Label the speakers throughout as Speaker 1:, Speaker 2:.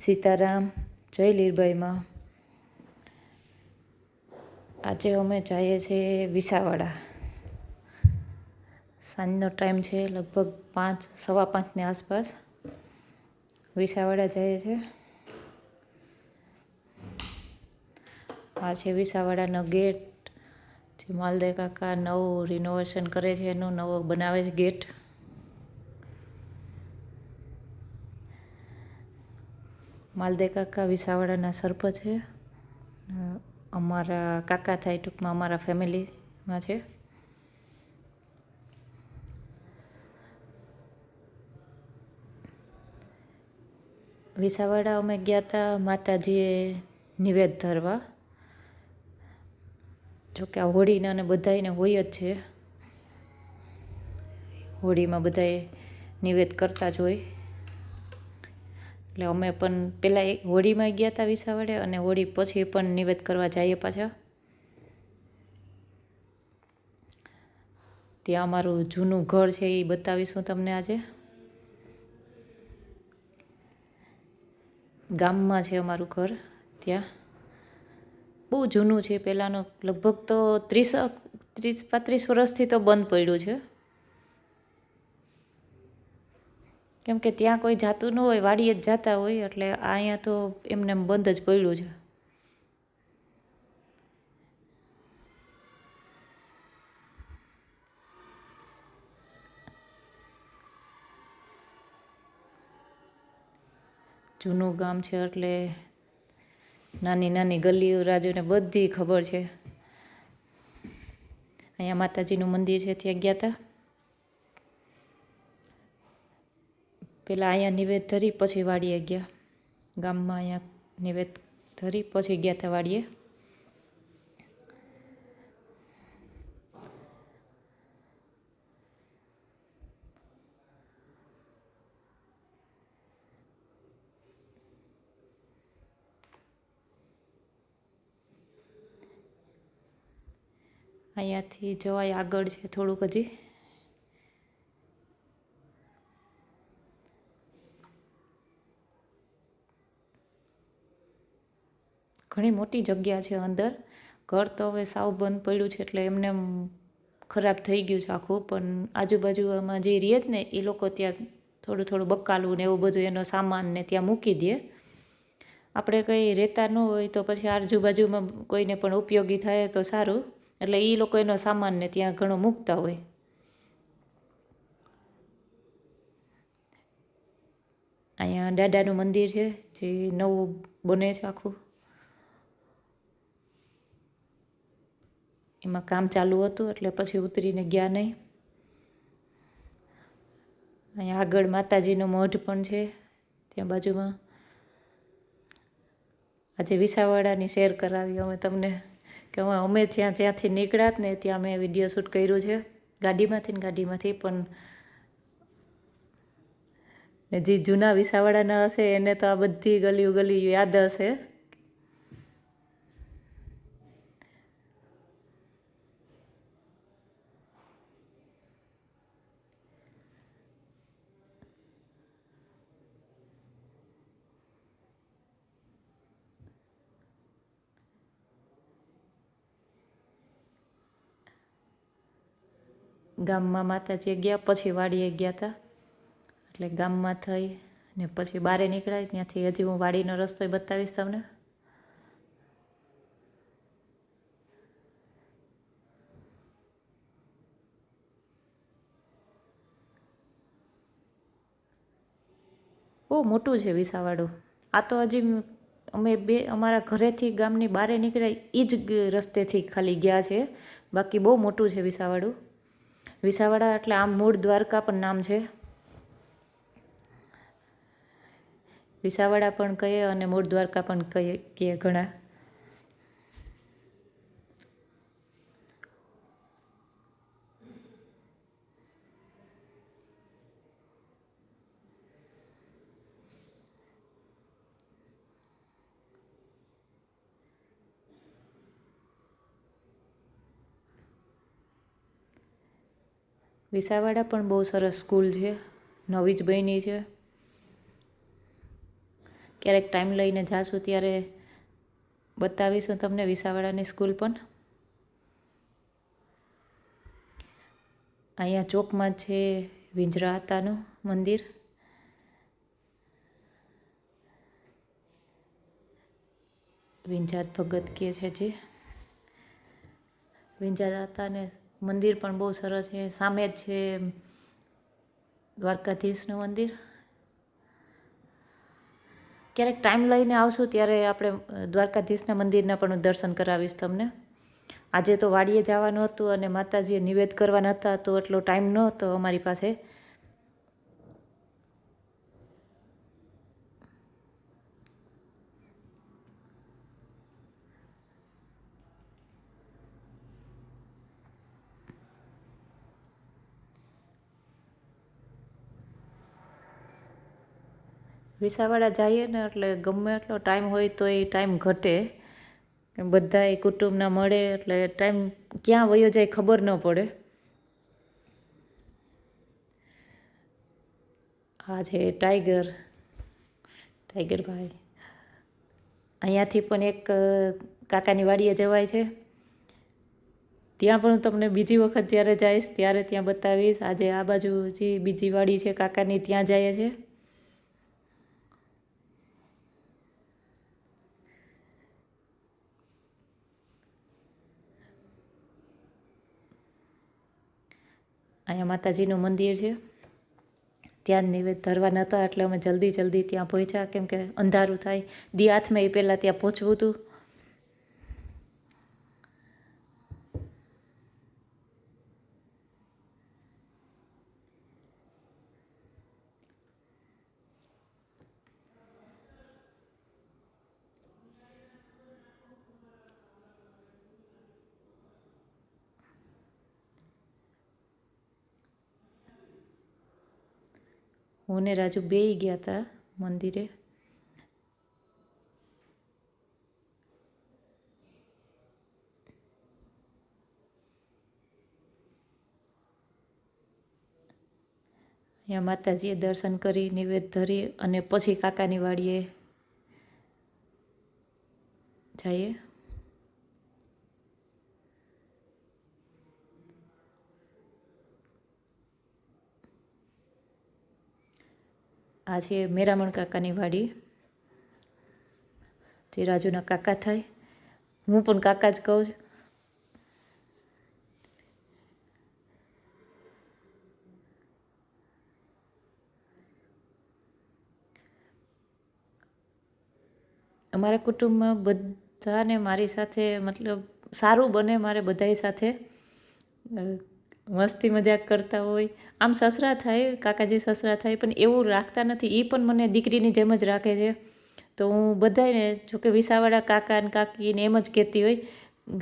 Speaker 1: સીતારામ, જય લીરબાઈમાં. આજે અમે જઈએ છીએ વિસાવાડા. સાંજનો ટાઈમ છે લગભગ પાંચ, સવા પાંચની આસપાસ. વિસાવાડા જઈએ છે આ છે વિસાવાડાનો ગેટ. જે માલદે કાકા નવું રિનોવેશન કરે છે, એનું નવો બનાવે છે ગેટ. માલદે કાકા વિસાવાડાના સરપંચ છે. અમારા કાકા થાય ટૂંકમાં અમારા ફેમિલીમાં છે. વિસાવાડા અમે ગયા હતા માતાજીએ નિવેદ ધરવા. જોકે આ હોળીને અને બધાયને હોય જ છે. હોળીમાં બધાએ નિવેદ કરતા જ હોય. એટલે અમે પણ પહેલાં એક હોળીમાં ગયા હતા વિસાવડે અને હોળી પછી પણ નિવેદ કરવા જઈએ પાછા. ત્યાં અમારું જૂનું ઘર છે એ બતાવીશું તમને આજે. ગામમાં છે અમારું ઘર ત્યાં. બહુ જૂનું છે પહેલાંનું લગભગ તો ત્રીસ ત્રીસ, પાંત્રીસ વર્ષથી તો બંધ પડ્યું છે. કેમ કે ત્યાં કોઈ જાતું ન હોય, વાડીએ જ જતા હોય, એટલે અહીંયા તો એમને એમ બંધ જ પડ્યું છે. જૂનું ગામ છે એટલે નાની નાની ગલીઓ રાજુને બધી ખબર છે. અહીંયા માતાજીનું મંદિર છે, ત્યાં ગયા હતા પહેલાં અહીંયા નિવેદ ધરી પછી વાડીએ ગયા. ગામમાં અહીંયા નિવેદ ધરી પછી ગયા હતા વાડીએ. અહીંયાથી જવાય આગળ છે થોડુંક હજી. ઘણી મોટી જગ્યા છે અંદર. ઘર તો હવે સાવ બંધ પડ્યું છે એટલે એમને એમ ખરાબ થઈ ગયું છે આખું. પણ આજુબાજુમાં જે રહે જ ને, એ લોકો ત્યાં થોડું થોડું બકાલું ને એવું બધું એનો સામાન ને ત્યાં મૂકી દે. આપણે કંઈ રહેતા ન હોય તો પછી આજુબાજુમાં કોઈને પણ ઉપયોગી થાય તો સારું. એટલે એ લોકો એનો સામાન ને ત્યાં ઘણો મૂકતા હોય. અહીંયા દાદાનું મંદિર છે, જે નવું બને છે આખું. એમાં કામ ચાલુ હતું એટલે પછી ઉતરીને ગયા નહીં. અહીંયા આગળ માતાજીનો મઢ પણ છે, ત્યાં બાજુમાં. આજે વિસાવાડાની શેર કરાવી અમે તમને, કે અમે જ્યાં જ્યાંથી નીકળ્યા ને ત્યાં મેં વીડિયો શૂટ કર્યું છે. ગાડીમાંથી ને ગાડીમાંથી પણ ને જે જૂના વિસાવાડાના હશે એને તો આ બધી ગલીઓ ગલી યાદ હશે. ગામમાં માતાજી ગયા, પછી વાડીએ ગયા હતા એટલે ગામમાં થઈ ને પછી બારે નીકળાય, ત્યાંથી હજી હું વાડીનો રસ્તો બતાવીશ તમને. બહુ મોટું છે વિસાવાડું. આ તો હજી અમે બે, અમારા ઘરેથી ગામની બારે નીકળ્યા એ જ રસ્તેથી ખાલી ગયા છે. બાકી બહુ મોટું છે વિસાવાડું. વિસાવાડા એટલે આમ મૂળ દ્વારકા પણ નામ છે. વિસાવાડા પણ કહીએ અને મૂળ દ્વારકા પણ કહીએ કહીએ ઘણા. વિસાવાડા પણ બહુ સરસ સ્કૂલ છે. નવી જ બની છે. ક્યારેક ટાઈમ લઈને જાશું ત્યારે બતાવીશું તમને વિસાવાડાની સ્કૂલ પણ. અહીંયા ચોકમાં છે વિંજરા આતાનું મંદિર. વિંજાત ભગત કહે છે જે. વિંજાત આતાને મંદિર પણ બહુ સરસ છે. સામે જ છે દ્વારકાધીશનું મંદિર. ક્યારેક ટાઈમ લઈને આવશું ત્યારે આપણે દ્વારકાધીશના મંદિરના પણ દર્શન કરાવીશ તમને. આજે તો વાડીએ જવાનું હતું અને માતાજીએ નિવેદ કરવાના હતા તો એટલો ટાઈમ ન હતો અમારી પાસે. વિસાવાડા જઈએ ને એટલે ગમે એટલો ટાઈમ હોય તો એ ટાઈમ ઘટે. બધા એ કુટુંબના મળે એટલે ટાઈમ ક્યાં વયો જાય ખબર ન પડે. આ છે ટાઈગર. ટાઈગર ભાઈ અહીંયાથી પણ એક કાકાની વાડીએ જવાય છે. ત્યાં પણ તમને બીજી વખત જ્યારે જઈશ ત્યારે ત્યાં બતાવીશ. આજે આ બાજુ જે બીજી વાડી છે કાકાની, ત્યાં જઈએ છે. અહીંયા માતાજીનું મંદિર છે. ત્યાં નિવેદ ધરવા નહોતા એટલે અમે જલ્દી જલ્દી ત્યાં પહોંચ્યા. કેમ કે અંધારું થાય. દી હાથમાં એ પહેલાં ત્યાં પહોંચવું હતું. હું ને રાજુ બેય ગયા હતા મંદિરે. અહીંયા માતાજીએ દર્શન કરી, નિવેદ ધરી અને પછી કાકાની વાડીએ જઈએ. આ છે મેરામણ કાકાની વાડી. જે રાજુના કાકા થાય. હું પણ કાકા જ કહું છું. અમારા કુટુંબમાં બધાને મારી સાથે, મતલબ સારું બને મારે બધાય સાથે. મસ્તી મજાક કરતા હોય. આમ સસરા થાય કાકાજી સસરા થાય, પણ એવું રાખતા નથી. એ પણ મને દીકરીની જેમ જ રાખે છે. તો હું બધાને જોકે વિસાવાળા કાકા ને કાકીને એમ જ કહેતી હોય,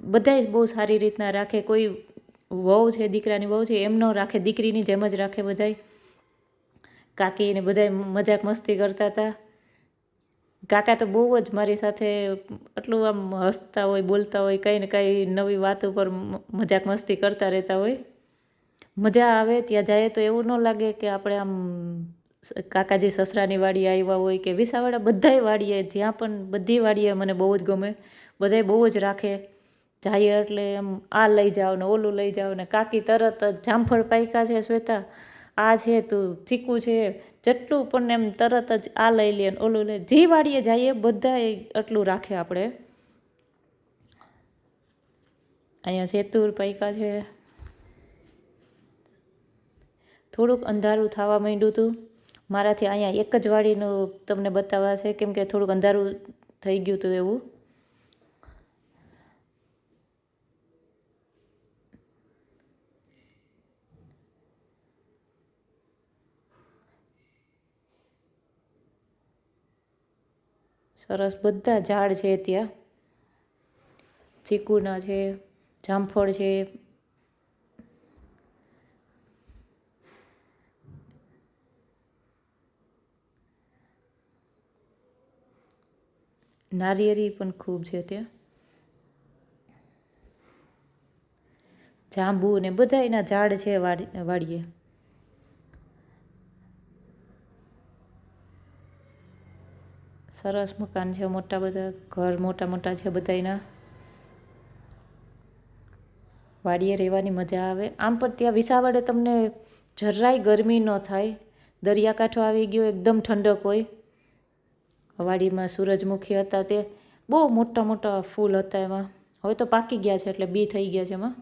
Speaker 1: બધાય બહુ સારી રીતના રાખે. કોઈ વહુ છે, દીકરાની વહુ છે, એમ ન રાખે. દીકરીની જેમ જ રાખે બધાય. કાકીને બધાય મજાક મસ્તી કરતા હતા. કાકા તો બહુ જ મારી સાથે આટલું આમ હસતા હોય, બોલતા હોય, કંઈ ને કંઈ નવી વાત ઉપર મજાક મસ્તી કરતા રહેતા હોય. મજા આવે, ત્યાં જાય તો એવું ન લાગે કે આપણે આમ કાકાજી સસરાની વાડી આવ્યા હોય કે વિસાવાડા બધાય વાડીએ, જ્યાં પણ બધી વાડીએ મને બહુ જ ગમે. બધાય બહુ જ રાખે. જાય એટલે એમ આ લઈ જાઓ ને ઓલું લઈ જાઓ ને કાકી તરત જ જામફળ પાયકા છે શ્વેતા. આ છે તું ચીકુ છે. જેટલું પણ એમ તરત જ આ લઈ લે ને ઓલું લે. જે વાડીએ જઈએ બધાય એટલું રાખે આપણે. અહીંયા સેતુર પાયકા છે. થોડુંક અંધારું થવા માંડ્યું હતું મારાથી અહીંયા એક જ વાડીનું તમને બતાવવા છે, કેમ કે થોડુંક અંધારું થઈ ગયું હતું એવું. સરસ બધા ઝાડ છે ત્યાં. ચીકુના છે, જામફળ છે નારિયેળી પણ ખૂબ છે ત્યાં. જાંબુ ને બધા એના ઝાડ છે વાડી, વાડીએ. સરસ મકાન છે, મોટા બધા ઘર મોટા મોટા છે બધાયના વાડીએ રહેવાની મજા આવે. આમ પણ ત્યાં વિસાવડે તમને જરાય ગરમી ન થાય. દરિયાકાંઠો આવી ગયો, એકદમ ઠંડક હોય. વાડીમાં સૂરજમુખી હતા તે. બહુ મોટા મોટા ફૂલ હતા એમાં. હવે તો પાકી ગયા છે એટલે બી થઈ ગયા છે એમાં.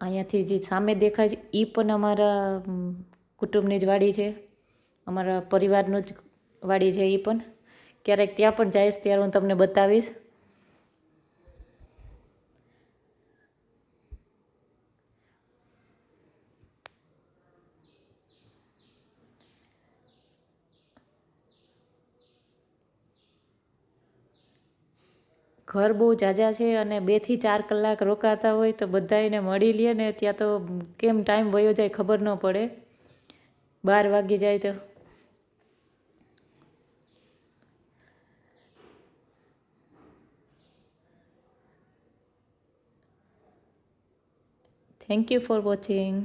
Speaker 1: અહીંયાથી જે સામે દેખાય છે એ પણ અમારા કુટુંબની જ વાડી છે. અમારા પરિવારનું જ વાડી છે એ પણ. ક્યારેક ત્યાં પણ જઈશ, ત્યારે હું તમને બતાવીશ. ઘર બહુ જાજા છે અને બેથી ચાર કલાક રોકાતા હોય તો બધાને મળી લે ને ત્યાં તો કેમ ટાઈમ વયો જાય ખબર ન પડે. બાર વાગી જાય તો. Thank you for watching